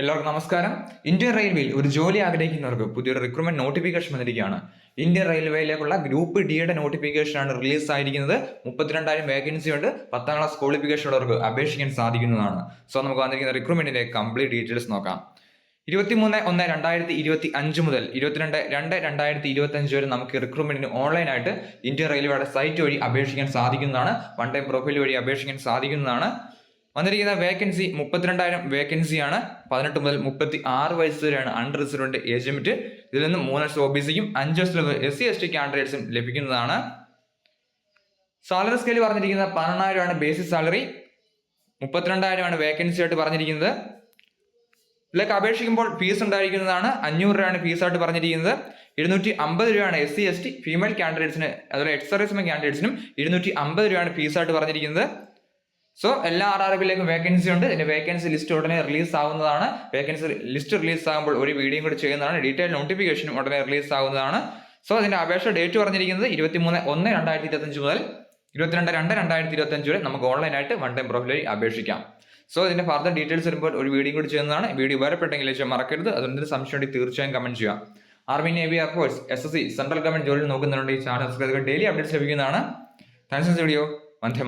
എല്ലാവർക്കും നമസ്കാരം. ഇന്ത്യൻ റെയിൽവേയിൽ ഒരു ജോലി ആഗ്രഹിക്കുന്നവർക്ക് പുതിയൊരു റിക്രൂട്ട്മെന്റ് നോട്ടിഫിക്കേഷൻ വന്നിരിക്കുകയാണ്. ഇന്ത്യൻ റെയിൽവേയിലേക്കുള്ള ഗ്രൂപ്പ് ഡിയുടെ നോട്ടിഫിക്കേഷൻ ആണ് റിലീസ് ആയിരിക്കുന്നത്. മുപ്പത്തിരണ്ടായിരം വേക്കൻസി ഉണ്ട്. പത്താം ക്ലാസ് ക്വാളിഫിക്കേഷൻ ഉള്ളവർക്ക് അപേക്ഷിക്കാൻ സാധിക്കുന്നതാണ്. സോ നമുക്ക് വന്നിരിക്കുന്ന റിക്രൂട്ട്മെന്റിന്റെ കംപ്ലീറ്റ് ഡീറ്റെയിൽസ് നോക്കാം. ഇരുപത്തിമൂന്ന് ഒന്ന് രണ്ടായിരത്തി ഇരുപത്തി അഞ്ച് മുതൽ ഇരുപത്തിരണ്ട് രണ്ട് രണ്ടായിരത്തി ഇരുപത്തി അഞ്ച് വരെ നമുക്ക് റിക്രൂട്ട്മെന്റിന് ഓൺലൈനായിട്ട് ഇന്ത്യൻ റെയിൽവേയുടെ സൈറ്റ് വഴി അപേക്ഷിക്കാൻ സാധിക്കുന്നതാണ്. വൺ ടൈം പ്രൊഫൈൽ വഴി അപേക്ഷിക്കാൻ സാധിക്കുന്നതാണ്. വന്നിരിക്കുന്ന വേക്കൻസി മുപ്പത്തിരണ്ടായിരം വേക്കൻസിയാണ് പതിനെട്ട് മുതൽ മുപ്പത്തി ആറ് വയസ്സ് വരെയാണ് അണ്ടർ റിസർവ്ഡ് ഏജ് ലിമിറ്റ് ഇതിൽ നിന്ന് മൂന്ന് വർഷം ഒ ബി സിക്കും അഞ്ച് വർഷം എസ് സി എസ് ടി കാൻഡിഡേറ്റ്സും ലഭിക്കുന്നതാണ്. സാലറി സ്കെയിൽ പറഞ്ഞിരിക്കുന്നത് പതിനെണ്ണായിരമാണ് ബേസിക് സാലറി മുപ്പത്തിരണ്ടായിരമാണ് വേക്കൻസി ആയിട്ട് പറഞ്ഞിരിക്കുന്നത്. ഇതിലേക്ക് അപേക്ഷിക്കുമ്പോൾ ഫീസ് ഉണ്ടായിരിക്കുന്നതാണ് അഞ്ഞൂറ് രൂപയാണ് ഫീസായിട്ട് പറഞ്ഞിരിക്കുന്നത്. ഇരുന്നൂറ്റി അമ്പത് രൂപയാണ് S C S T female കാൻഡിഡേറ്റ്സിന് അതുപോലെ എക്സ് കാൻഡിഡേറ്റ്സിനും ഇരുന്നൂറ്റി അമ്പത് രൂപയാണ് ഫീസായിട്ട് പറഞ്ഞിരിക്കുന്നത്. സോ എല്ലാ ആർ ആർ ബിയിലേക്കും വേക്കൻസി ഉണ്ട്. ഇതിന്റെ വേക്കൻസി ലിസ്റ്റ് ഉടനെ റിലീസ് ആവുന്നതാണ്. വേക്കൻസി ലിസ്റ്റ് റിലീസ് ആകുമ്പോൾ ഒരു വീഡിയോ കൂടി ചെയ്യുന്നതാണ്. ഡീറ്റെയിൽ നോട്ടിഫിക്കേഷനും ഉടനെ റിലീസ് ആവുന്നതാണ്. സോ അതിന്റെ അപേക്ഷ ഡേറ്റ് പറഞ്ഞിരിക്കുന്നത് ഇരുപത്തിമൂന്ന് ഒന്ന് രണ്ടായിരത്തി ഇരുപത്തഞ്ച് മുതൽ ഇരുപത്തിരണ്ട് രണ്ട് രണ്ടായിരത്തി ഇരുപത്തഞ്ച് വരെ നമുക്ക് ഓൺലൈനായിട്ട് വൺ ടൈം പ്രൊഫൈൽ വഴി അപേക്ഷിക്കാം. സോ ഇതിന്റെ ഫർദർ ഡീറ്റെയിൽസ് വരുമ്പോൾ ഒരു വീഡിയോ കൂടി ചെയ്യുന്നതാണ്. വീഡിയോ ഉപകാരപ്പെട്ടെങ്കിൽ മറക്കരുത്. അതുകൊണ്ട് സംശയം ഉണ്ടെങ്കിൽ തീർച്ചയായും കമന്റ് ചെയ്യുക. Army navy air force S S C central government ജോലി നോക്കുന്നുണ്ട് ഈ ചാനൽ സബ്സ്ക്രൈബ് ഡെയിലി അപ്ഡേറ്റ്സ് ലഭിക്കുന്നതാണ്. താങ്ക്സ് വീഡിയോ വന്ദേ